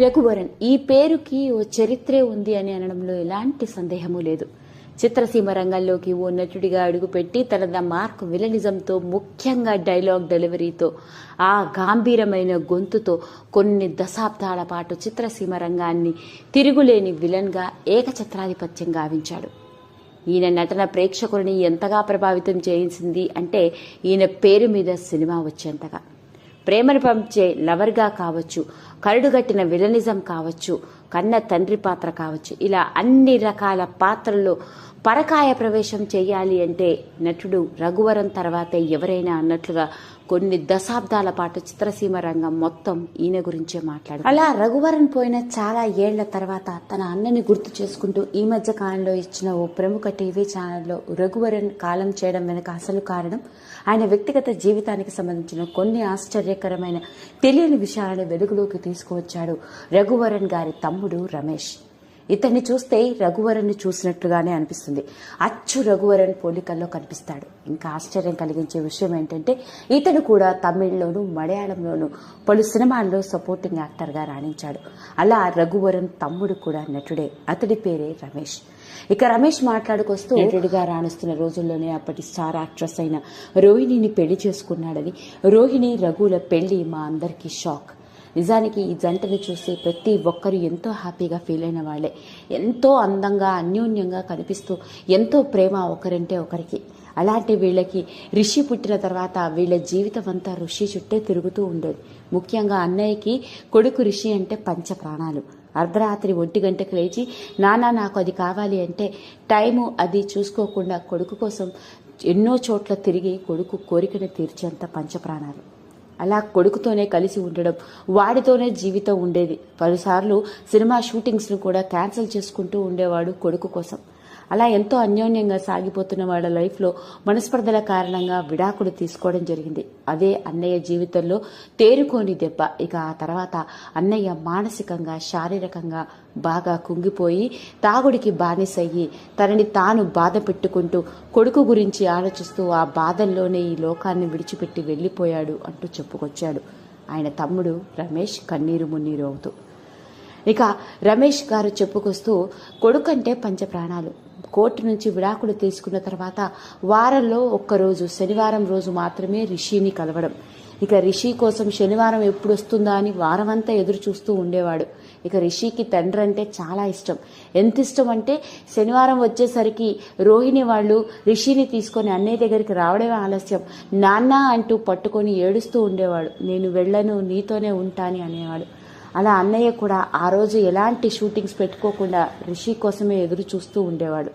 రఘువరన్ ఈ పేరుకి ఓ చరిత్రే ఉంది అని అనడంలో ఎలాంటి సందేహము లేదు. చిత్రసీమ రంగంలోకి ఓ నటుడిగా అడుగుపెట్టి తన మార్క్ విలనిజంతో ముఖ్యంగా డైలాగ్ డెలివరీతో ఆ గాంభీరమైన గొంతుతో కొన్ని దశాబ్దాల పాటు చిత్రసీమ రంగాన్ని తిరుగులేని విలన్గా ఏకఛత్రాధిపత్యం గావించాడు. ఈయన నటన ప్రేక్షకులని ఎంతగా ప్రభావితం చేయించింది అంటే ఈయన పేరు మీద సినిమా వచ్చేంతగా. ప్రేమను పంచే లవర్గా కావచ్చు కరడుగట్టిన విలనిజం కావచ్చు కన్న తండ్రి పాత్ర కావచ్చు ఇలా అన్ని రకాల పాత్రల్లో పరకాయ ప్రవేశం చేయాలి అంటే నటుడు రఘువరం తర్వాతే ఎవరైనా అన్నట్లుగా కొన్ని దశాబ్దాల పాటు చిత్రసీమ రంగం మొత్తం ఈయన గురించే మాట్లాడు అలా రఘువరన్ పోయిన చాలా ఏళ్ళ తర్వాత తన అన్నని గుర్తు చేసుకుంటూ ఈ మధ్య కాలంలో ఇచ్చిన ఓ ప్రముఖ టీవీ ఛానల్లో రఘువరన్ కాలం చేయడం వెనక అసలు కారణం ఆయన వ్యక్తిగత జీవితానికి సంబంధించిన కొన్ని ఆశ్చర్యకరమైన తెలియని విషయాలను వెలుగులోకి తీసుకువచ్చాడు రఘువరన్ గారి తమ్ముడు రమేష్. ఇతన్ని చూస్తే రఘువరన్ చూసినట్లుగానే అనిపిస్తుంది. అచ్చు రఘువరన్ పోలికల్లో కనిపిస్తాడు. ఇంకా ఆశ్చర్యం కలిగించే విషయం ఏంటంటే ఇతను కూడా తమిళ్ళోను మలయాళంలోను పలు సినిమాల్లో సపోర్టింగ్ యాక్టర్గా రాణించాడు. అలా రఘువరన్ తమ్ముడు కూడా నటుడే. అతడి పేరే రమేష్. ఇక రమేష్ మాట్లాడుకొస్తూ నటుడిగా రాణిస్తున్న రోజుల్లోనే అప్పటి స్టార్ యాక్ట్రెస్ అయిన రోహిణిని పెళ్ళి చేసుకున్నాడని రోహిణి రఘుల పెళ్ళి మా అందరికీ షాక్. నిజానికి ఈ జంటను చూసి ప్రతి ఒక్కరు ఎంతో హ్యాపీగా ఫీల్ అయిన వాళ్ళే. ఎంతో అందంగా అన్యోన్యంగా కనిపిస్తూ ఎంతో ప్రేమ ఒకరంటే ఒకరికి. అలాంటి వీళ్ళకి రిషి పుట్టిన తర్వాత వీళ్ళ జీవితం అంతా ఋషి చుట్టే తిరుగుతూ ఉండేది. ముఖ్యంగా అన్నయ్యకి కొడుకు రిషి అంటే పంచ ప్రాణాలు అర్ధరాత్రి ఒంటి గంటకు లేచి నానా నాకు అది కావాలి అంటే టైము అది చూసుకోకుండా కొడుకు కోసం ఎన్నో చోట్ల తిరిగి కొడుకు కోరికను తీర్చేంత పంచప్రాణాలు. అలా కొడుకుతోనే కలిసి ఉండడం వాడితోనే జీవితం ఉండేది. పలుసార్లు సినిమా షూటింగ్స్ను కూడా క్యాన్సిల్ చేసుకుంటూ ఉండేవాడు కొడుకు కోసం. అలా ఎంతో అన్యోన్యంగా సాగిపోతున్న వాళ్ళ లైఫ్లో మనస్పర్ధల కారణంగా విడాకులు తీసుకోవడం జరిగింది. అదే అన్నయ్య జీవితంలో తేరుకోని దెబ్బ. ఇక ఆ తర్వాత అన్నయ్య మానసికంగా శారీరకంగా బాగా కుంగిపోయి తాగుడికి బానిసయ్యి తనని తాను బాధ పెట్టుకుంటూ కొడుకు గురించి ఆలోచిస్తూ ఆ బాధల్లోనే ఈ లోకాన్ని విడిచిపెట్టి వెళ్ళిపోయాడు అంటూ చెప్పుకొచ్చాడు. ఆయన తమ్ముడు రమేష్ కన్నీరు మున్నీరు అవుతూ. ఇక రమేష్ గారు చెప్పుకొస్తూ కొడుకంటే పంచప్రాణాలు. కోర్టు నుంచి విడాకులు తీసుకున్న తర్వాత వారంలో ఒక్కరోజు శనివారం రోజు మాత్రమే రిషిని కలవడం. ఇక రిషి కోసం శనివారం ఎప్పుడు వస్తుందా అని వారమంతా ఎదురు చూస్తూ ఉండేవాడు. ఇక రిషికి తండ్రి అంటే చాలా ఇష్టం. ఎంత ఇష్టం అంటే శనివారం వచ్చేసరికి రోహిణి వాళ్ళు రిషిని తీసుకొని అన్నయ్య దగ్గరికి రావడమే ఆలస్యం. నాన్న అంటూ పట్టుకొని ఏడుస్తూ ఉండేవాడు. నేను వెళ్ళను నీతోనే ఉంటాని అనేవాడు. అలా అన్నయ్య కూడా ఆ రోజు ఎలాంటి షూటింగ్స్ పెట్టుకోకుండా రిషి కోసమే ఎదురు చూస్తూ ఉండేవాడు.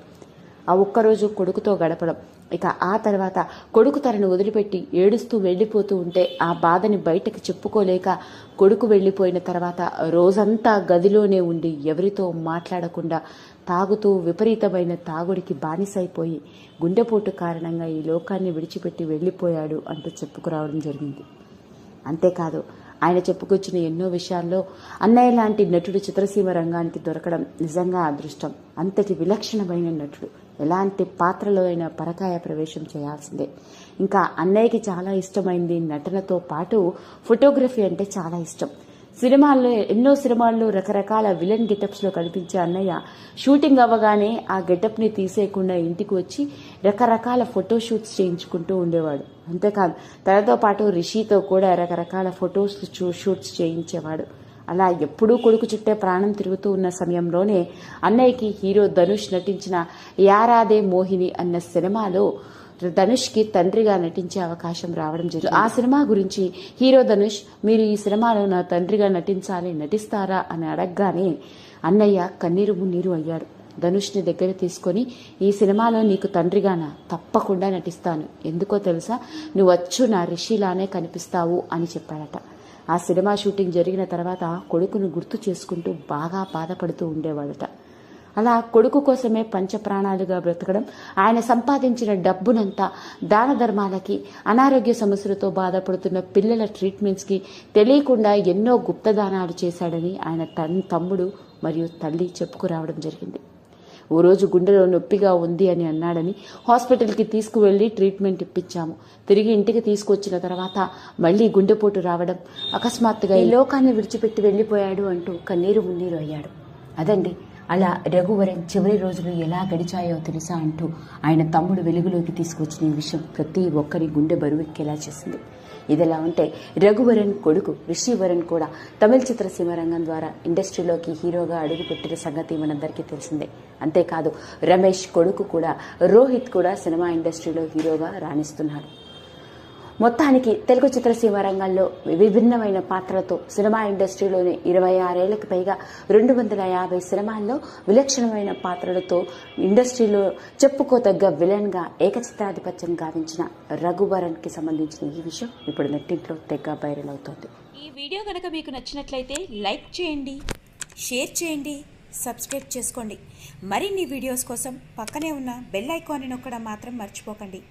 ఆ ఒక్కరోజు కొడుకుతో గడపడం. ఇక ఆ తర్వాత కొడుకు తనను వదిలిపెట్టి ఏడుస్తూ వెళ్ళిపోతూ ఉంటే ఆ బాధని బయటకు చెప్పుకోలేక కొడుకు వెళ్ళిపోయిన తర్వాత రోజంతా గదిలోనే ఉండి ఎవరితో మాట్లాడకుండా తాగుతూ విపరీతమైన తాగుడికి బానిసైపోయి గుండెపోటు కారణంగా ఈ లోకాన్ని విడిచిపెట్టి వెళ్ళిపోయాడు అంటూ చెప్పుకురావడం జరిగింది. అంతేకాదు ఆయన చెప్పుకొచ్చిన ఎన్నో విషయాల్లో అన్నయ్య లాంటి నటుడు చిత్రసీమ రంగానికి దొరకడం నిజంగా అదృష్టం. అంతటి విలక్షణమైన నటుడు. ఎలాంటి పాత్రలో అయినా పరకాయ ప్రవేశం చేయాల్సిందే. ఇంకా అన్నయ్యకి చాలా ఇష్టమైంది నటనతో పాటు ఫోటోగ్రఫీ అంటే చాలా ఇష్టం. సినిమాల్లో ఎన్నో సినిమాల్లో రకరకాల విలన్ గెటప్స్లో కనిపించే అన్నయ్య షూటింగ్ అవ్వగానే ఆ గెటప్ని తీసేయకుండా ఇంటికి వచ్చి రకరకాల ఫోటో షూట్స్ చేయించుకుంటూ ఉండేవాడు. అంతేకాదు తనతో పాటు రిషితో కూడా రకరకాల ఫొటోస్ షూట్స్ చేయించేవాడు. అలా ఎప్పుడూ కొడుకు చుట్టే ప్రాణం తిరుగుతూ ఉన్న సమయంలోనే అన్నయ్యకి హీరో ధనుష్ నటించిన యారాదే మోహిని అన్న సినిమాలో ధనుష్కి తండ్రిగా నటించే అవకాశం రావడం జరిగింది. ఆ సినిమా గురించి హీరో ధనుష్ మీరు ఈ సినిమాలో నా తండ్రిగా నటించాలి నటిస్తారా అని అడగగానే అన్నయ్య కన్నీరు మున్నీరు అయ్యాడు ధనుష్ని దగ్గర తీసుకొని ఈ సినిమాలో నీకు తండ్రిగానా తప్పకుండా నటిస్తాను. ఎందుకో తెలుసా? నువ్వు వచ్చు నా రిషిలానే కనిపిస్తావు అని చెప్పాడట. ఆ సినిమా షూటింగ్ జరిగిన తర్వాత కొడుకును గుర్తు చేసుకుంటూ బాగా బాధపడుతూ ఉండేవాడట. అలా కొడుకు కోసమే పంచప్రాణాలుగా బ్రతకడం ఆయన సంపాదించిన డబ్బునంతా దాన ధర్మాలకి అనారోగ్య సమస్యలతో బాధపడుతున్న పిల్లల ట్రీట్మెంట్స్కి తెలియకుండా ఎన్నో గుప్తదానాలు చేశాడని ఆయన తన్ తమ్ముడు మరియు తల్లి చెప్పుకురావడం జరిగింది. ఓ రోజు గుండెలో నొప్పిగా ఉంది అని అన్నాడని హాస్పిటల్కి తీసుకువెళ్ళి ట్రీట్మెంట్ ఇప్పించాము. తిరిగి ఇంటికి తీసుకొచ్చిన తర్వాత మళ్ళీ గుండెపోటు రావడం అకస్మాత్తుగా ఈ లోకాన్ని విడిచిపెట్టి వెళ్ళిపోయాడు అంటూ కన్నీరు మున్నీరు అయ్యాడు. అదండి అలా రఘువరన్ చివరి రోజులు ఎలా గడిచాయో తెలుసా అంటూ ఆయన తమ్ముడు వెలుగులోకి తీసుకొచ్చిన ఈ విషయం ప్రతి ఒక్కరి గుండె బరువెక్కేలా చేసింది. ఇదిలా ఉంటే రఘువరన్ కొడుకు రిషివరన్ కూడా తమిళ చిత్రసీమ రంగం ద్వారా ఇండస్ట్రీలోకి హీరోగా అడుగుపెట్టిన సంగతి మనందరికీ తెలిసిందే. అంతేకాదు రమేష్ కొడుకు కూడా రోహిత్ కూడా సినిమా ఇండస్ట్రీలో హీరోగా రాణిస్తున్నాడు మొత్తానికి తెలుగు చిత్రసీమ రంగంలో విభిన్నమైన పాత్రలతో సినిమా ఇండస్ట్రీలోని ఇరవై ఆరేళ్ళకు పైగా రెండు వందల యాభై సినిమాల్లో విలక్షణమైన పాత్రలతో ఇండస్ట్రీలో చెప్పుకోదగ్గ విలన్గా ఏకచిత్రాధిపత్యం గావించిన రఘువరన్కి సంబంధించిన ఈ విషయం ఇప్పుడు నెట్టింట్లో తెగ వైరల్ అవుతోంది. ఈ వీడియో కనుక మీకు నచ్చినట్లయితే లైక్ చేయండి షేర్ చేయండి సబ్స్క్రైబ్ చేసుకోండి. మరిన్ని వీడియోస్ కోసం పక్కనే ఉన్న బెల్ ఐకాన్ని నొక్కడం మాత్రం మర్చిపోకండి.